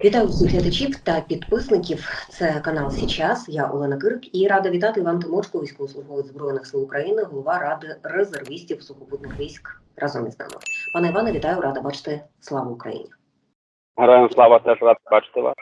Вітаю всіх глядачів та підписників. Це канал Січас. Я Олена Кирик і рада вітати Іван Тимошко, військовослужбовець збройних сил України, голова ради резервістів сухопутних військ разом із нами. Пане Іване, вітаю, рада бачити. Слава Україні! Героям слава теж рад бачити вас.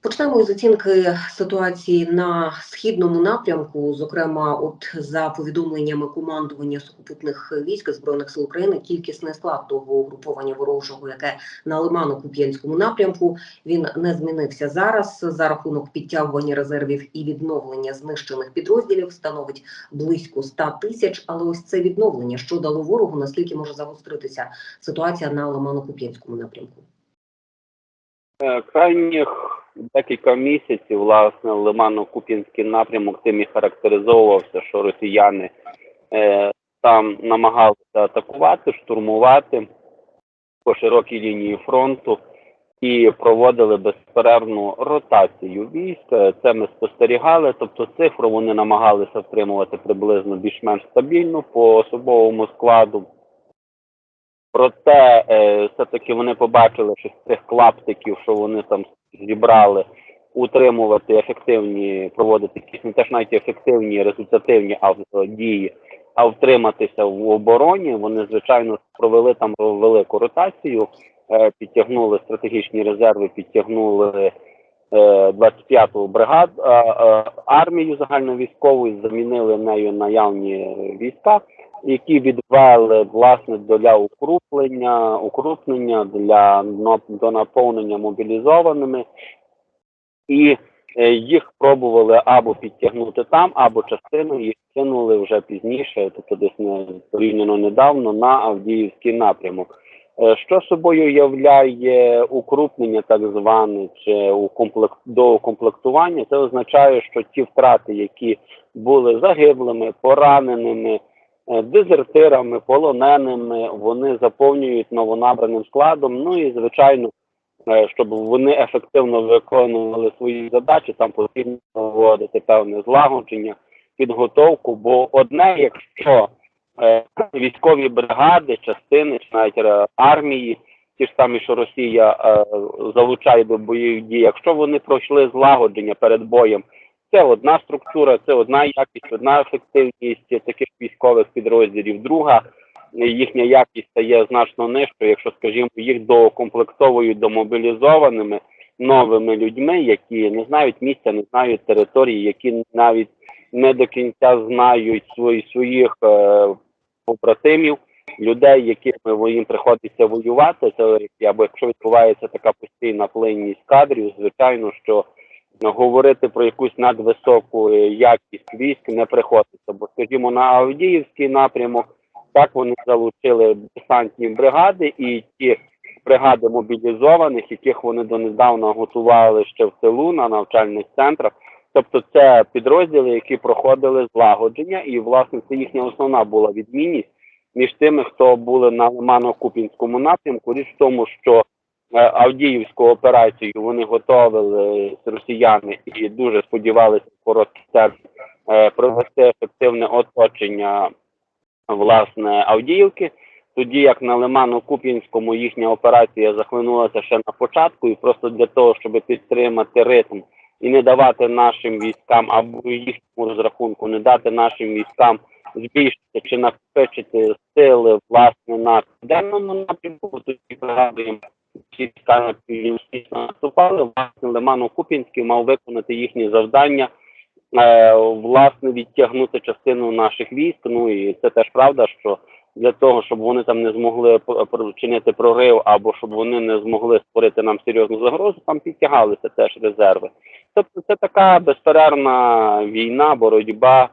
Почнемо із оцінки ситуації на східному напрямку. Зокрема, от за повідомленнями командування сухопутних військ збройних сил України, кількісний склад того угруповання ворожого, яке на Лимано-Куп'янському напрямку, він не змінився зараз. За рахунок підтягування резервів і відновлення знищених підрозділів становить близько 100 тисяч. Але ось це відновлення, що дало ворогу, наскільки може загостритися ситуація на Лимано-Куп'янському напрямку. Е, Крайніх декілька місяців, власне, Лимано-Куп'янський напрямок тим і характеризовувався, що росіяни е, там намагалися атакувати, штурмувати по широкій лінії фронту і проводили безперервну ротацію військ. Це ми спостерігали. Тобто цифру вони намагалися втримувати приблизно більш-менш стабільно по особовому складу. Проте е, все-таки вони побачили, що з цих клаптиків, що вони там зібрали, утримувати ефективні, проводити якісь не теж навіть ефективні, результативні дії, а втриматися в обороні. Вони, звичайно, провели там велику ротацію, е, підтягнули стратегічні резерви, підтягнули е, 25-ту бригаду е, е, армію загальновійськову замінили нею наявні війська які відвели власне для укруплення, укрупнення для до наповнення мобілізованими, і їх пробували або підтягнути там, або частину їх кинули вже пізніше, тобто десь не порівняно недавно на Авдіївський напрямок. Е, Що собою являє укрупнення, так зване, чи укомплект до укомплектування, це означає, що ті втрати, які були загиблими, пораненими, е, дезертирами, полоненими, вони заповнюють новонабраним складом. Ну і звичайно, е, щоб вони ефективно виконували свої задачі, там потрібно проводити певне злагодження, підготовку. Бо одне, якщо військові бригади, частини чи навіть е, армії, ті ж самі, що Росія е, залучає до бойових дій, якщо вони пройшли злагодження перед боєм. Це одна структура, це одна якість, одна ефективність таких військових підрозділів. Друга їхня якість стає значно нижчою, якщо, скажімо, їх доукомплектовують домобілізованими новими людьми, які не знають місця, не знають території, які навіть не до кінця знають свої, своїх е, побратимів, людей, якими їм приходиться воювати. Це або якщо відбувається така постійна плинність кадрів, звичайно, що говорити про якусь надвисоку якість військ не приходиться. Бо, скажімо, на Авдіївський напрямок так вони залучили десантні бригади і ті бригади мобілізованих, яких вони донедавна готували ще в тилу на навчальних центрах. Тобто це підрозділи, які проходили злагодження, і власне це їхня основна була відмінність між тими, хто були на Лимано-Купінському напрямку. Річ в тому, що е, Авдіївську операцію вони готовили росіяни і дуже сподівалися в короткий термін провести ефективне оточення власне Авдіївки. Тоді як на Лимано-Куп'янському їхня операція захлинулася ще на початку, і просто для того, щоб підтримати ритм і не давати нашим військам або їхньому розрахунку, не дати нашим військам збільшити чи накопичити сили власне на південному напрямку, тоді пригадуємо, всі війська на північно наступали. Власне, Лимано-Куп'янський мав виконати їхні завдання. Е, власне відтягнути частину наших військ. Ну і це теж правда, що для того, щоб вони там не змогли чинити прорив, або щоб вони не змогли створити нам серйозну загрозу, там підтягалися теж резерви. Тобто це така безперервна війна, боротьба,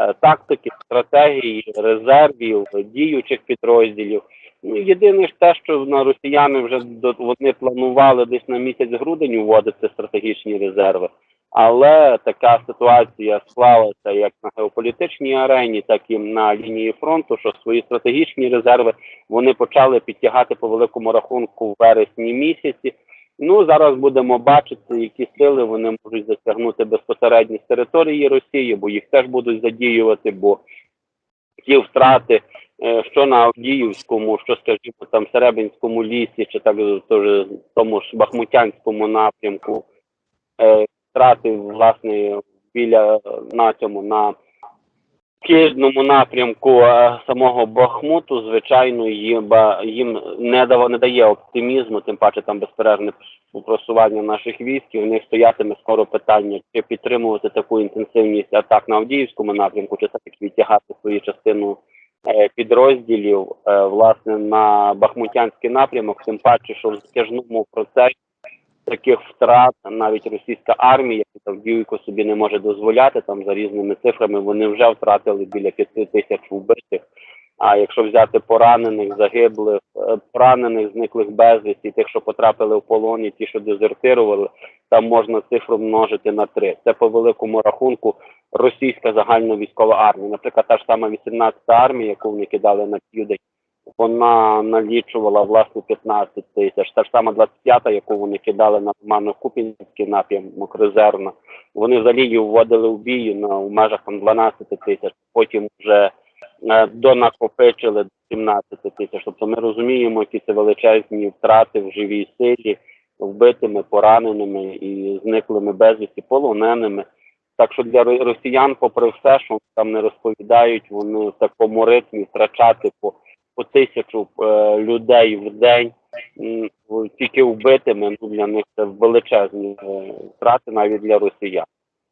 е, тактики, стратегії, резервів, діючих підрозділів. Ну, єдине ж те, що на росіяни вже вони планували десь на місяць грудень вводити стратегічні резерви. Але така ситуація склалася як на геополітичній арені, так і на лінії фронту, що свої стратегічні резерви вони почали підтягати по великому рахунку в вересні місяці. Ну зараз будемо бачити, які сили вони можуть затягнути безпосередньо з території Росії, бо їх теж будуть задіювати, бо ті втрати, е, що на Авдіївському, що, скажімо, там Серебинському лісі, чи так в тому ж Бахмутянському напрямку, е, втрати власне біля на цьому на східному напрямку е, самого Бахмуту, звичайно, їм, їм не, дава, не дає оптимізму, тим паче там безперервне просування наших військ, в них стоятиме скоро питання, чи підтримувати таку інтенсивність атак на Авдіївському напрямку, чи все-таки відтягати свою частину е, підрозділів е, власне на Бахмутянський напрямок, тим паче, що в затяжному процесі таких втрат навіть російська армія, яка Авдіївку собі не може дозволяти там за різними цифрами, вони вже втратили біля п'яти тисяч вбитих. А якщо взяти поранених, загиблих, е, поранених, зниклих безвісті, тих, що потрапили в полон, і ті, що дезертирували, там можна цифру множити на три. Це по великому рахунку російська загальна військова армія. Наприклад, та ж сама 18-та армія, яку вони кидали на південь, вона налічувала власне 15 тисяч. Та ж сама 25-та, яку вони кидали на Романо-Купінський напрямок резервна. Вони взагалі її вводили в бій на в межах там 12 тисяч. Потім вже е, донакопичили до 17 тисяч. Тобто ми розуміємо, які це величезні втрати в живій силі, вбитими, пораненими і зниклими безвісті, полоненими. Так що для росіян, попри все, що там не розповідають, вони в такому ритмі втрачати по, по тисячу е, людей в день, тільки вбитими, ну для них це величезні е, втрати навіть для росіян.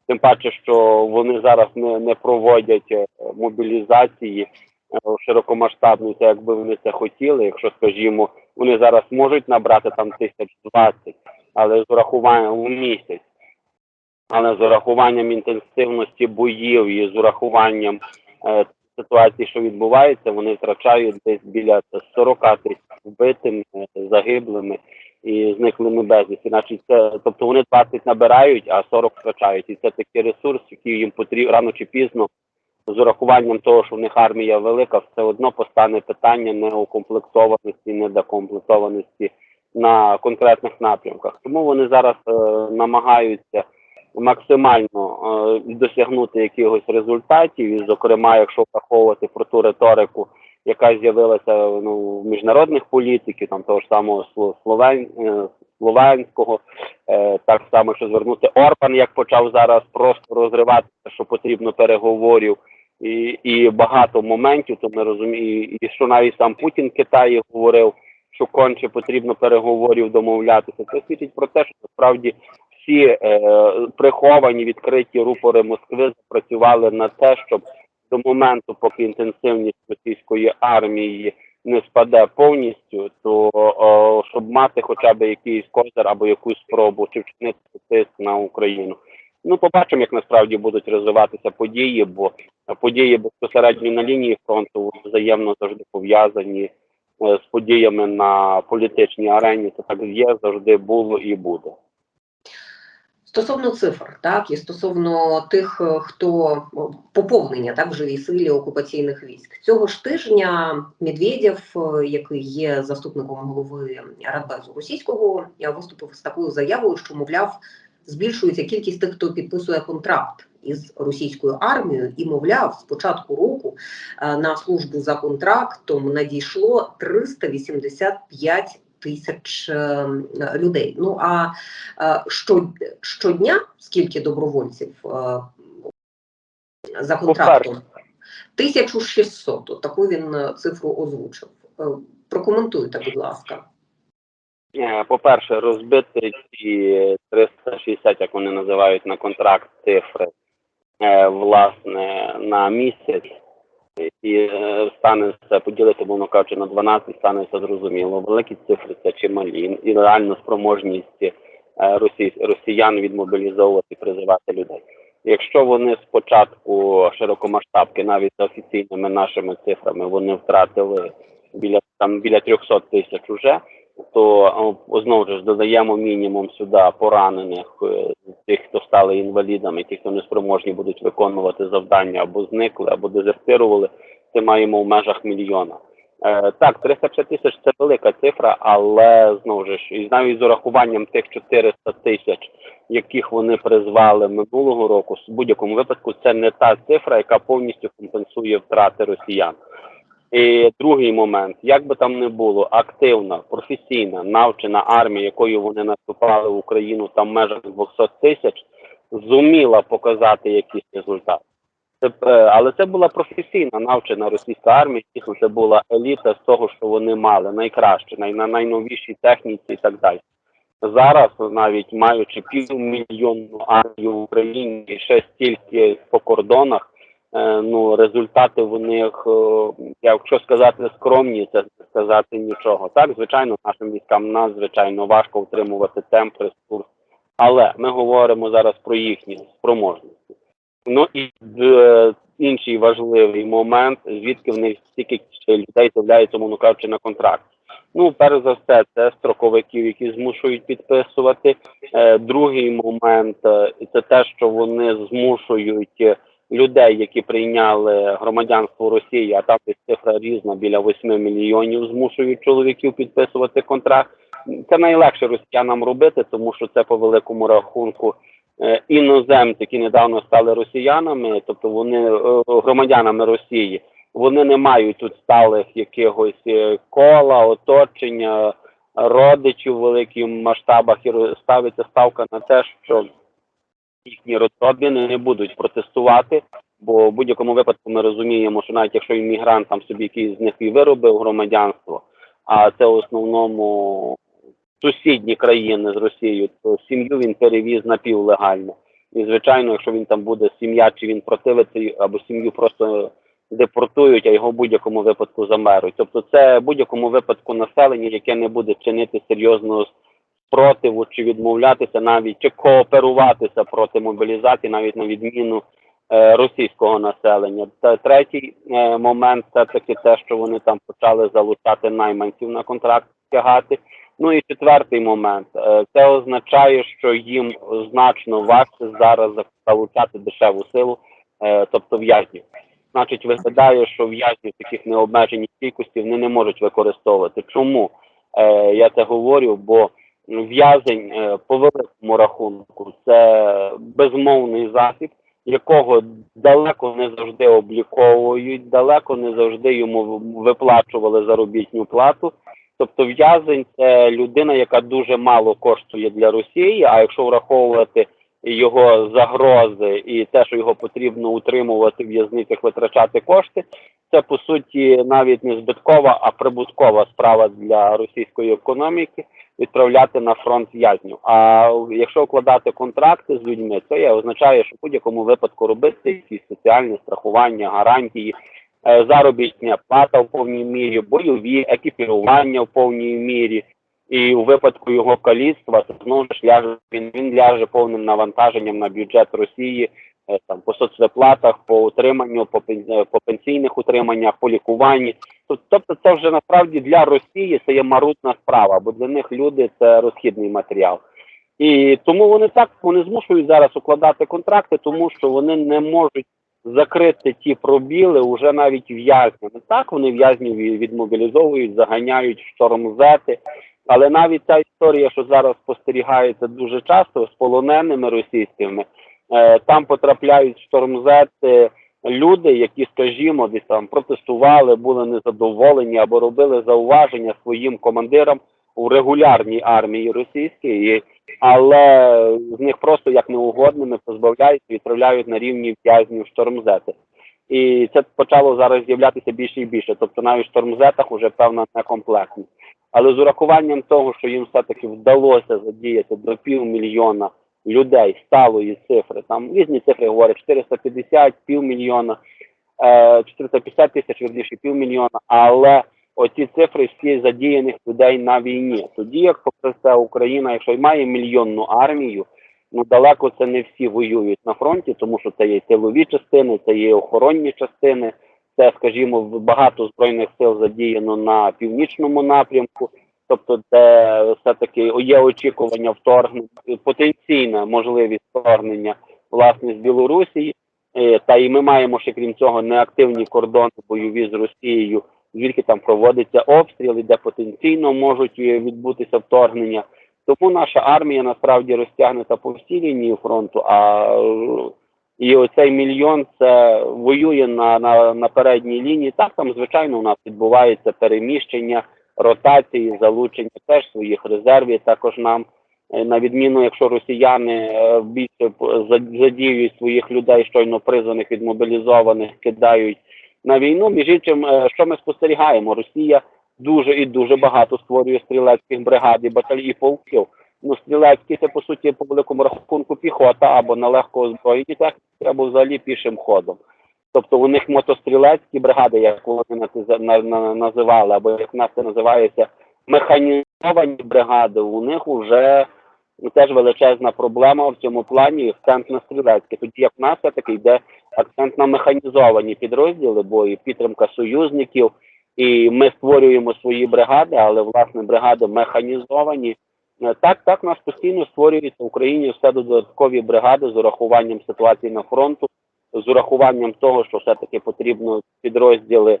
Тим паче, що вони зараз не, не проводять е, мобілізації широкомасштабної, так якби вони це хотіли. Якщо, скажімо, вони зараз можуть набрати там тисяч двадцять, але з урахуванням у місяць. Але з урахуванням інтенсивності боїв і з урахуванням ситуації, що відбувається, вони втрачають десь біля 40 тисяч вбитими, загиблими і зниклими безвісті. Значить, це тобто вони 20 набирають, а 40 втрачають. І це такий ресурс, який їм потрібно рано чи пізно. З урахуванням того, що в них армія велика, все одно постане питання неукомплектованості, недокомплектованості на конкретних напрямках. Тому вони зараз е, намагаються максимально е, досягнути якихось результатів, і, зокрема, якщо враховувати про ту риторику, яка з'явилася ну, в міжнародних політиків, там того ж самого Сло- Словен, е, Словенського, е, так само, що звернути Орбан, як почав зараз просто розривати, що потрібно переговорів. І, і багато моментів, то ми розуміємо, і що навіть сам Путін в Китаї говорив, що конче потрібно переговорів домовлятися. Це свідчить про те, що насправді всі е, приховані відкриті рупори Москви запрацювали на те, щоб до моменту, поки інтенсивність російської армії не спаде повністю, то о, щоб мати хоча б якийсь козир або якусь спробу чи вчинити тиск на Україну. Ну, побачимо, як насправді будуть розвиватися події, бо події безпосередньо на лінії фронту взаємно завжди пов'язані е, з подіями на політичній арені. Це так є, завжди було і буде. Стосовно цифр, так і стосовно тих, е, хто поповнення так в живій силі окупаційних військ. Цього ж тижня Медведєв, е, який є заступником голови Радбезу російського, е, виступив з такою заявою, що мовляв збільшується кількість тих, хто підписує контракт із російською армією, і мовляв, з початку року е, на службу за контрактом надійшло 385 тисяч е, людей. Ну а е, що, щодня скільки добровольців е, за контрактом? 1600. От Таку він цифру озвучив. Прокоментуйте, будь ласка. По-перше, розбити ці 360, як вони називають на контракт цифри, власне, на місяць, і е, стане все поділити, мовно кажучи, на 12, стане все зрозуміло. Великі цифри це чималі, і реально спроможність е, росіян відмобілізовувати призивати людей. Якщо вони спочатку широкомасштабки, навіть за офіційними нашими цифрами, вони втратили біля там біля 300 тисяч уже, то знову ж додаємо мінімум сюди поранених, е, тих, хто стали інвалідами, ті, хто неспроможні будуть виконувати завдання або зникли, або дезертирували, це маємо в межах мільйона. Е, так, 350 тисяч це велика цифра, але знову ж і навіть з урахуванням тих 400 тисяч, яких вони призвали минулого року, в будь-якому випадку це не та цифра, яка повністю компенсує втрати росіян. І другий момент, як би там не було, активна, професійна, навчена армія, якою вони наступали в Україну там в межах 200 тисяч, зуміла показати якийсь результат. Це, е, але це була професійна навчена російська армія, дійсно це була еліта з того, що вони мали, найкраще, най, на найновішій техніці і так далі. Зараз, навіть маючи півмільйонну армію в Україні ще стільки по кордонах, ну результати в них, е, якщо сказати скромні, це сказати нічого. Так, звичайно, нашим військам надзвичайно важко утримувати темп, ресурс, але ми говоримо зараз про їхні спроможності. Ну і е, інший важливий момент, звідки в них стільки людей з'являється, мовно кажучи, на контракт. Ну, перш за все, це строковиків, які змушують підписувати. Е, другий момент е, це те, що вони змушують е, людей, які прийняли громадянство Росії, а там цифра різна біля 8 мільйонів, змушують чоловіків підписувати контракт. Це найлегше росіянам робити, тому що це по великому рахунку е, іноземці, які недавно стали росіянами, тобто вони е, громадянами Росії. Вони не мають тут сталих якихось е, кола, оточення, родичів в великих масштабах і ставиться ставка на те, що їхні родини не будуть протестувати. Бо в будь-якому випадку ми розуміємо, що навіть якщо іммігрант там собі якийсь з них і виробив громадянство, а це в основному сусідні країни з Росією, то сім'ю він перевіз напівлегально. І звичайно, якщо він там буде сім'я, чи він противиться, або сім'ю просто депортують, а його в будь-якому випадку замеруть. Тобто, це в будь-якому випадку населення, яке не буде чинити серйозного спротиву, чи відмовлятися навіть чи кооперуватися проти мобілізації, навіть на відміну е, російського населення. Та третій е, момент це таки те, що вони там почали залучати найманців на контракт тягати. Ну і четвертий момент е, це означає, що їм значно важче зараз залучати дешеву силу, е, тобто в'язнів. Значить, виглядає, що в'язні в таких необмеженій кількості вони не можуть використовувати. Чому е, я це говорю? Бо в'язень е, по великому рахунку це безмовний захід, якого далеко не завжди обліковують, далеко не завжди йому виплачували заробітну плату. Тобто в'язень це людина, яка дуже мало коштує для Росії. А якщо враховувати його загрози і те, що його потрібно утримувати в в'язницях, витрачати кошти, це по суті навіть не збиткова, а прибуткова справа для російської економіки відправляти на фронт в'язнів. А якщо укладати контракти з людьми, це є, означає, що в будь-якому випадку робити якісь соціальні страхування, гарантії, е, заробітня плата в повній мірі, бойові, екіпірування в повній мірі. І у випадку його каліцтва, то знову ж ляже він, він ляже повним навантаженням на бюджет Росії, е, там по соцвиплатах, по утриманню, по, е, по пенсійних утриманнях, по лікуванні. Тобто, це вже насправді для Росії це є марутна справа, бо для них люди це розхідний матеріал. І тому вони так вони змушують зараз укладати контракти, тому що вони не можуть закрити ті пробіли уже навіть в'язнями. Так вони в'язнів відмобілізовують, заганяють в штормзети. Але навіть ця історія, що зараз спостерігається дуже часто з полоненими російськими, е, там потрапляють в штормзети люди, які, скажімо, десь там протестували, були незадоволені або робили зауваження своїм командирам у регулярній армії російській, але з них просто як неугодними позбавляють відправляють на рівні в'язнів штормзети. І це почало зараз з'являтися більше і більше. Тобто навіть в штормзетах вже певна некомплектність. Але з урахуванням того, що їм все-таки вдалося задіяти до півмільйона людей сталої цифри, там різні цифри говорять 450, півмільйона, е, 450 тисяч, вірніше, півмільйона, але оці цифри всі задіяних людей на війні. Тоді, як попри це Україна, якщо й має мільйонну армію, ну далеко це не всі воюють на фронті, тому що це є тилові частини, це є охоронні частини. Це, скажімо, багато збройних сил задіяно на північному напрямку. Тобто, де все-таки є очікування вторгнення, потенційна можливість вторгнення власне з Білорусі. Е, Та і ми маємо ще крім цього неактивні кордони бойові з Росією, звідки там проводиться обстріли, де потенційно можуть е, відбутися вторгнення. Тому наша армія насправді розтягнута по всій лінії фронту. А І оцей мільйон це воює на, на, на передній лінії. Так, там, звичайно, у нас відбувається переміщення, ротації, залучення теж своїх резервів. Також нам, е, на відміну, якщо росіяни е, більше задіюють своїх людей, щойно призваних відмобілізованих, кидають на війну. Між іншим, е, що ми спостерігаємо? Росія дуже і дуже багато створює стрілецьких бригад і батальйонів полків. Ну, стрілецькі це по суті по великому рахунку піхота або на легко озброєні техніки, або взагалі пішим ходом. Тобто у них мотострілецькі бригади, як вони називали, або як нас це називається, механізовані бригади, у них вже теж величезна проблема в цьому плані акцент на стрілецьке. Тоді як в нас все-таки йде акцент на механізовані підрозділи, бо і підтримка союзників, і ми створюємо свої бригади, але власне бригади механізовані. Е, Так, так, нас постійно створюється в Україні все додаткові бригади з урахуванням ситуації на фронту, з урахуванням того, що все-таки потрібно підрозділи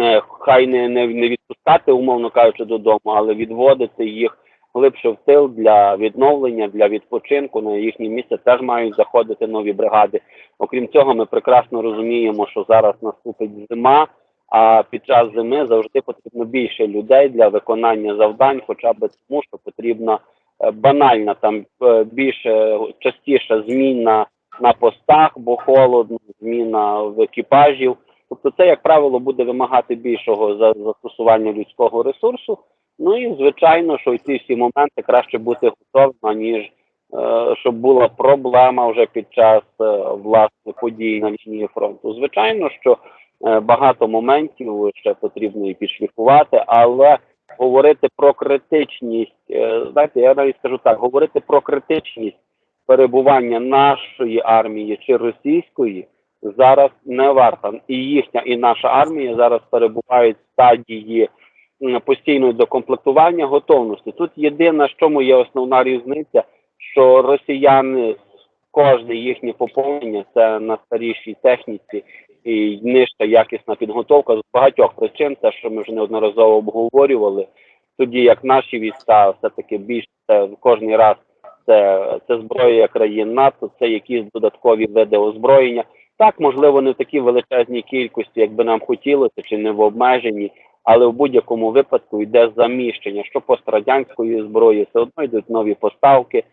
е, хай не, не, не відпускати, умовно кажучи, додому, але відводити їх глибше в тил для відновлення, для відпочинку. На їхнє місце теж мають заходити нові бригади. Окрім цього, ми прекрасно розуміємо, що зараз наступить зима. А під час зими завжди потрібно більше людей для виконання завдань, хоча б тому, що потрібна е, банальна там е, більше частіше зміна на постах, бо холодно, зміна в екіпажів. Тобто, це, як правило, буде вимагати більшого за- застосування людського ресурсу. Ну і звичайно, що ці всі моменти краще бути готовим, аніж е, щоб була проблема вже під час власне подій на лінії фронту. Звичайно, що багато моментів ще потрібно і підшліфувати, але говорити про критичність, е, знаєте, я навіть скажу так, говорити про критичність перебування нашої армії чи російської зараз не варто. І їхня, і наша армія зараз перебувають в стадії постійного докомплектування готовності. Тут єдине, що чому є основна різниця, що росіяни кожне їхнє поповнення це на старішій техніці і нижча якісна підготовка з багатьох причин, те, що ми вже неодноразово обговорювали. Тоді як наші війська все-таки більше це кожний раз це, це зброя країн НАТО, це якісь додаткові види озброєння. Так, можливо, не в такій величезній кількості, як би нам хотілося, чи не в обмеженні, але в будь-якому випадку йде заміщення, що пострадянської зброї, все одно йдуть нові поставки,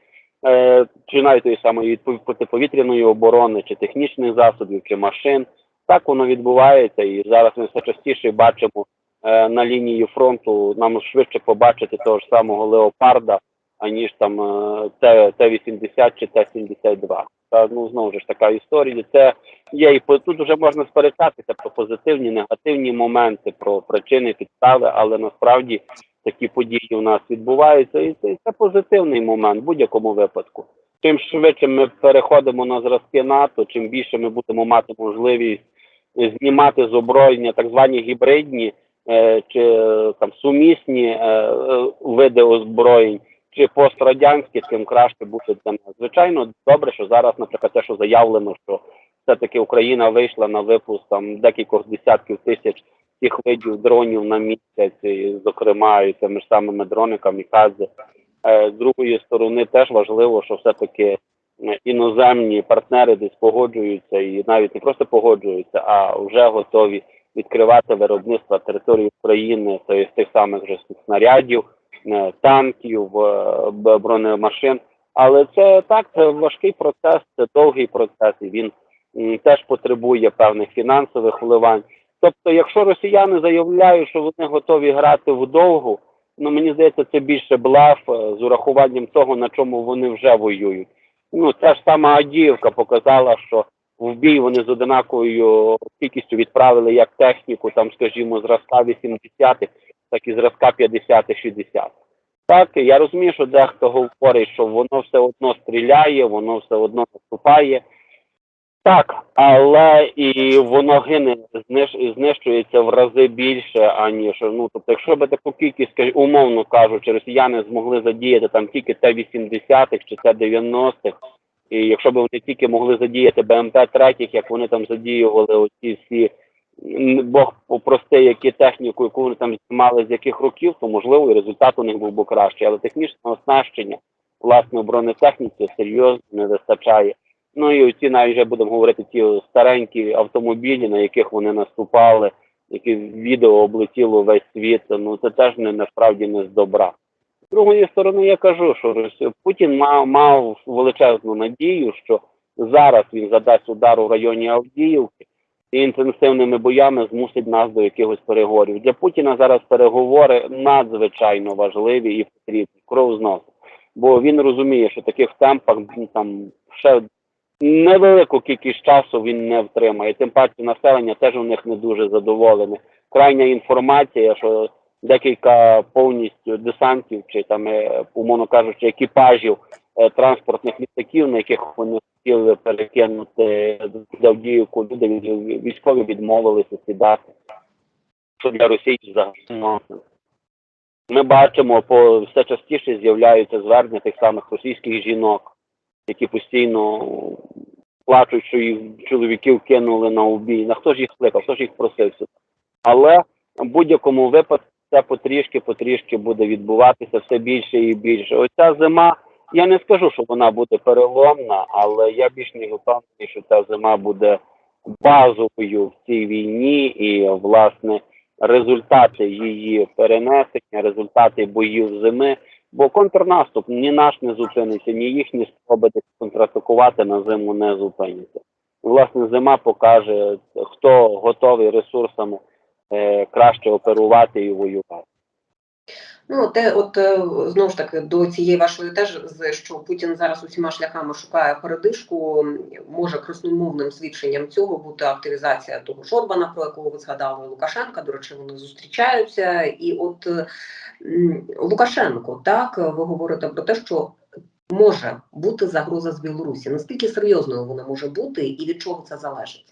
е, чи навіть тої самої протиповітряної оборони, чи технічних засобів, чи машин. Так воно відбувається, і зараз ми все частіше бачимо е, на лінії фронту. Нам швидше побачити того ж самого леопарда, аніж там е, Т- Т-80 чи Т-72. Та ну знову ж така історія. Це є і тут вже можна сперечатися про позитивні, негативні моменти, про причини, підстави, але насправді такі події у нас відбуваються, і це, це позитивний момент в будь-якому випадку. Чим швидше ми переходимо на зразки НАТО, чим більше ми будемо мати можливість знімати з озброєння так звані гібридні е, чи е, там сумісні е, е, види озброєнь, чи пострадянські, тим краще буде для нас. Звичайно, добре, що зараз, наприклад, те, що заявлено, що все-таки Україна вийшла на випуск там декількох десятків тисяч тих видів дронів на місяць, і, зокрема, і тими ж самими дрониками Кази. Е, з другої сторони, теж важливо, що все-таки іноземні партнери десь погоджуються і навіть не просто погоджуються, а вже готові відкривати виробництво території України тих, тих самих же снарядів, е, танків, е, бронемашин. Але це так, це важкий процес, це довгий процес, і він теж потребує певних фінансових вливань. Тобто, якщо росіяни заявляють, що вони готові грати вдовгу, ну мені здається, це більше блаф е, з урахуванням того, на чому вони вже воюють. Ну, ця ж сама Адіївка показала, що в бій вони з одинаковою кількістю відправили як техніку, там, скажімо, зразка 80-х, так і зразка 50-х, 60-х. Так, я розумію, що дехто говорить, що воно все одно стріляє, воно все одно наступає. Так, але і воно гине, знищ, знищується в рази більше, аніж ну тобто, якщо би таку кількість, умовно кажучи, росіяни змогли задіяти там тільки Т-80-х чи Т-90-х, і якщо б вони тільки могли задіяти БМП-3, як вони там задіювали оці всі Бог прости, які техніку, яку вони там знімали з яких років, то можливо і результат у них був би кращий. Але технічне оснащення власне бронетехніки серйозно не вистачає. Ну і ці навіть вже будемо говорити ті старенькі автомобілі, на яких вони наступали, які відео облетіло весь світ. Ну це теж не насправді не з добра. З другої сторони, я кажу, що Путін мав, мав величезну надію, що зараз він задасть удар у районі Авдіївки і інтенсивними боями змусить нас до якихось переговорів. Для Путіна зараз переговори надзвичайно важливі і потрібні, кров з носу. Бо він розуміє, що таких темпах там ще невелику кількість часу він не втримає. Тим паче населення теж у них не дуже задоволене. Крайня інформація, що декілька повністю десантів чи там, е, умовно кажучи, екіпажів е, транспортних літаків, на яких вони хотіли перекинути до Авдіївку, люди військові відмовилися сідати. Що для Росії взагалі. Ми бачимо, по все частіше з'являються звернення тих самих російських жінок, які постійно плачуть, що їх чоловіків кинули на убій. На хто ж їх кликав, хто ж їх просив сюди. Але в будь-якому випадку це потрішки, потрішки буде відбуватися все більше і більше. Оця зима, я не скажу, що вона буде переломна, але я більш ніж впевнений, що ця зима буде базовою в цій війні, і власне результати її перенесення, результати боїв зими. Бо контрнаступ ні наш не зупиниться, ні їхні спроби контратакувати на зиму не зупиняться. Власне, зима покаже, хто готовий ресурсами е, краще оперувати і воювати. Ну, те, от е, знову ж таки до цієї вашої теж з- що Путін зараз усіма шляхами шукає передишку. Може красномовним свідченням цього бути активізація того ж Орбана, про якого ви згадали Лукашенка. До речі, вони зустрічаються. І от Лукашенко, так ви говорите про те, що може бути загроза з Білорусі. Наскільки серйозною вона може бути, і від чого це залежить?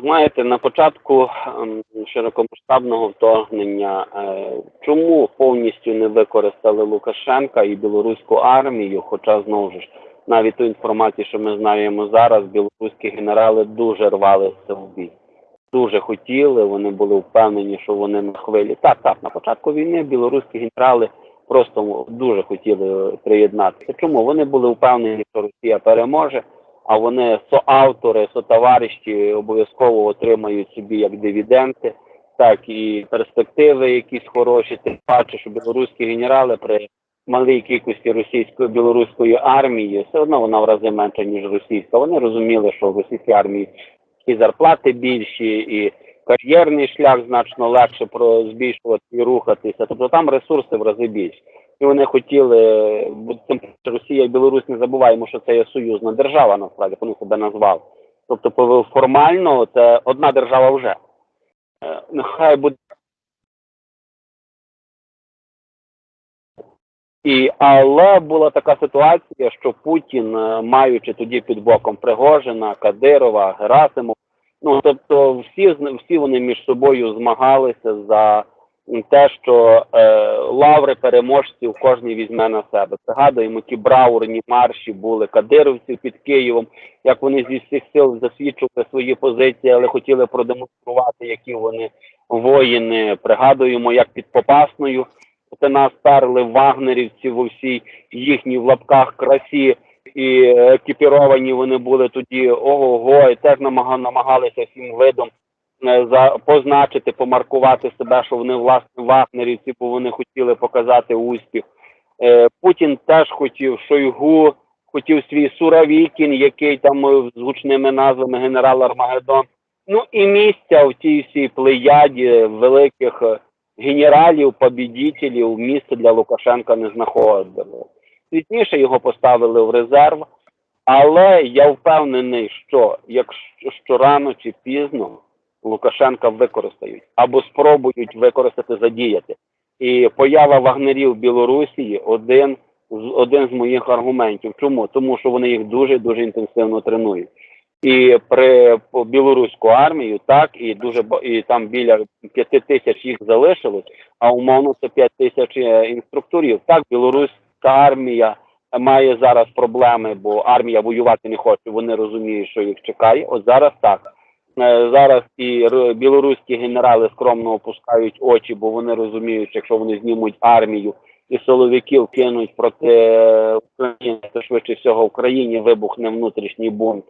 Знаєте, на початку ем, широкомасштабного вторгнення, е, чому повністю не використали Лукашенка і білоруську армію? Хоча знову ж навіть ту інформацію, що ми знаємо зараз, білоруські генерали дуже рвалися в. Дуже хотіли, вони були впевнені, що вони на хвилі. Так, так, на початку війни білоруські генерали просто дуже хотіли приєднатися. Чому? Вони були впевнені, що Росія переможе а вони соавтори, сотовариші обов'язково отримають собі як дивіденди, так і перспективи якісь хороші. Тим паче, що білоруські генерали при малій кількості російської білоруської армії все одно вона в рази менша ніж російська. Вони розуміли, що в російській армії і зарплати більші, і кар'єрний шлях значно легше про збільшувати і рухатися. Тобто там ресурси в рази більші. І вони хотіли, бо Росія і Білорусь не забуваємо, що це є союзна держава, насправді вони себе назвали. Тобто, формально це одна держава вже. Е, Нехай буде. І, але була така ситуація, що Путін, е, маючи тоді під боком Пригожина, Кадирова, Герасимов, ну тобто всі, всі вони між собою змагалися за те, що е, лаври переможців кожен візьме на себе. Пригадуємо, ті браурні марші були кадировців під Києвом, як вони зі всіх сил засвідчували свої позиції, але хотіли продемонструвати, які вони воїни. Пригадуємо, як під Попасною це нас перли вагнерівці в усій їхній в лапках красі. І екіпіровані вони були тоді ого-го, і теж намага- намагалися всім видом позначити, помаркувати себе, що вони власне вагнерівці, бо вони хотіли показати успіх. Е, Путін теж хотів Шойгу, хотів свій Суравікін, який там е, з гучними назвами генерал Армагеддон. Ну і місця в тій всій плеяді великих е, генералів, побідітелів, місце для Лукашенка не знаходили. Пізніше його поставили в резерв, але я впевнений, що якщо що рано чи пізно Лукашенка використають або спробують використати задіяти. І поява вагнерів в Білорусі один один з моїх аргументів. Чому? Тому що вони їх дуже дуже інтенсивно тренують. І при білоруську армію, так і дуже і там біля п'яти тисяч їх залишилось, а умовно це п'ять тисяч е, інструкторів. Так, білоруська армія має зараз проблеми, бо армія воювати не хоче. Вони розуміють, що їх чекає. От зараз так. Е, Зараз і білоруські генерали скромно опускають очі, бо вони розуміють, що якщо вони знімуть армію і силовиків кинуть проти України, то швидше всього в Україні вибухне внутрішній бунт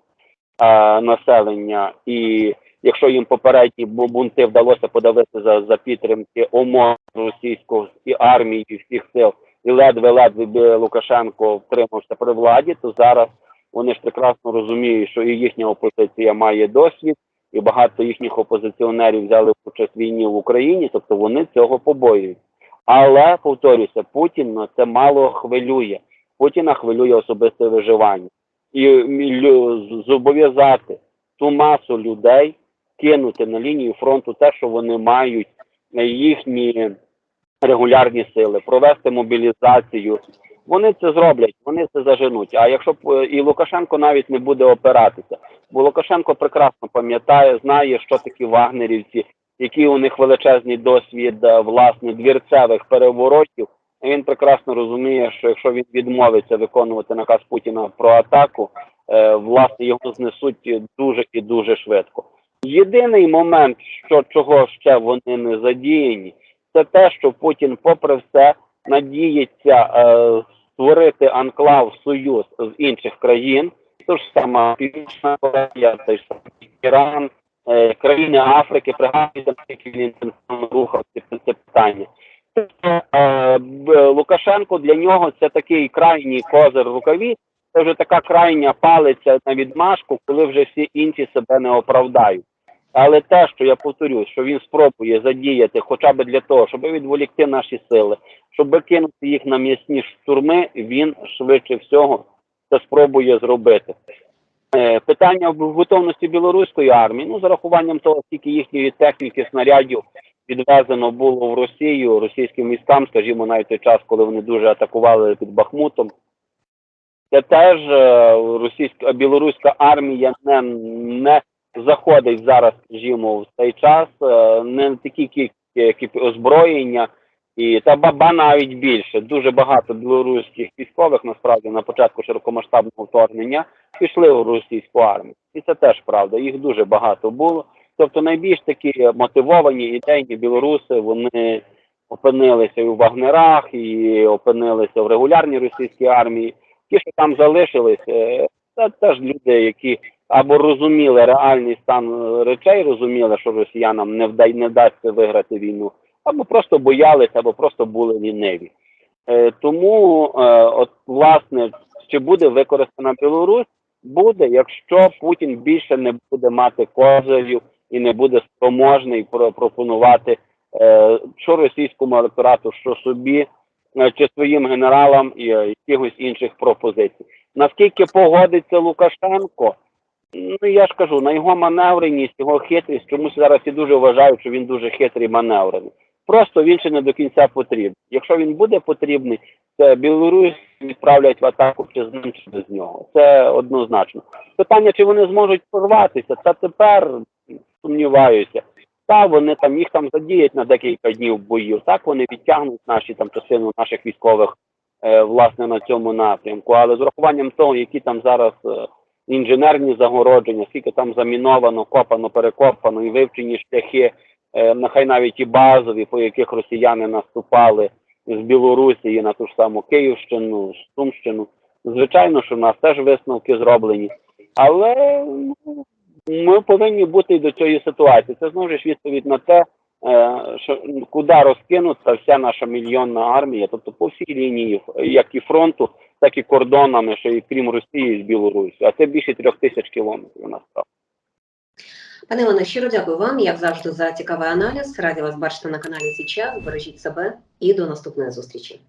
а, населення. І якщо їм попередні бу- бунти вдалося подавити за, за підтримки ОМОН російського і армії і всіх сил, і ледве-ледве Лукашенко втримався при владі, то зараз вони ж прекрасно розуміють, що і їхня опозиція має досвід, і багато їхніх опозиціонерів взяли участь в війні в Україні, тобто вони цього побоюють. Але повторюся, Путін ну, це мало хвилює. Путіна хвилює особисте виживання. І зобов'язати ту масу людей кинути на лінію фронту те, що вони мають, їхні регулярні сили, провести мобілізацію. Вони це зроблять, вони це заженуть. А якщо е, і Лукашенко навіть не буде опиратися, бо Лукашенко прекрасно пам'ятає, знає, що такі вагнерівці, який у них величезний досвід е, власне двірцевих переворотів. І Він прекрасно розуміє, що якщо він відмовиться виконувати наказ Путіна про атаку, е, власне його знесуть дуже і дуже швидко. Єдиний момент, що чого ще вони не задіяні, це те, що Путін, попри все, надіється е, створити анклав союз з інших країн, то ж сама Північна Корея, той ж Іран, е, країни Африки, пригадуйте, наскільки він інтенсивно рухався це питання. Тобто, е, Лукашенко для нього це такий крайній козир в рукаві, це вже така крайня палиця на відмашку, коли вже всі інші себе не оправдають. Але те, що я повторюсь, що він спробує задіяти хоча б для того, щоб відволікти наші сили, щоб кинути їх на м'ясні штурми, він швидше всього це спробує зробити. Е, питання в готовності білоруської армії, ну, з урахуванням того, скільки їхньої техніки, снарядів відвезено було в Росію, російським військам, скажімо, навіть той час, коли вони дуже атакували під Бахмутом. Це теж е, російська білоруська армія не, не заходить зараз, скажімо, в цей час, е, не такі кількість озброєння, і та баба навіть більше. Дуже багато білоруських військових насправді на початку широкомасштабного вторгнення пішли в російську армію. І це теж правда. Їх дуже багато було. Тобто найбільш такі мотивовані ідейні білоруси, вони опинилися і в вагнерах, і опинилися в регулярній російській армії. Ті, що там залишились, е, це теж люди, які або розуміли реальний стан е, речей, розуміли, що росіянам не вдай не вдасться виграти війну, або просто боялися, або просто були ліниві. Е, тому, е, от власне, чи буде використана Білорусь, буде, якщо Путін більше не буде мати козирів і не буде спроможний пропонувати е, що російському електорату, що собі, е, чи своїм генералам і е, якихось інших пропозицій. Наскільки погодиться Лукашенко? Ну я ж кажу, на його маневреність, його хитрість, чомусь зараз і дуже вважають, що він дуже хитрий маневрений. Просто він ще не до кінця потрібен. Якщо він буде потрібний, це Білорусь відправлять в атаку чи з ним, чи без нього. Це однозначно. Питання, чи вони зможуть порватися, це тепер сумніваюся. Та вони там їх там задіять на декілька днів боїв. Так вони відтягнуть наші там частину наших військових е, власне на цьому напрямку. Але з урахуванням того, які там зараз е, інженерні загородження, скільки там заміновано, копано, перекопано і вивчені шляхи, е, нехай навіть і базові, по яких росіяни наступали з Білорусі на ту ж саму Київщину, Сумщину. Звичайно, що в нас теж висновки зроблені, але ну, ми повинні бути і до цієї ситуації. Це знову ж відповідь на те, е, що куди розкинута вся наша мільйонна армія, тобто по всій лінії, як і фронту, так і кордонами, що і крім Росії з Білорусі. А це більше трьох тисяч кілометрів насправді. Пане Іване, щиро дякую вам, як завжди, за цікавий аналіз. Раді вас бачити на каналі Січас. Бережіть себе і до наступної зустрічі.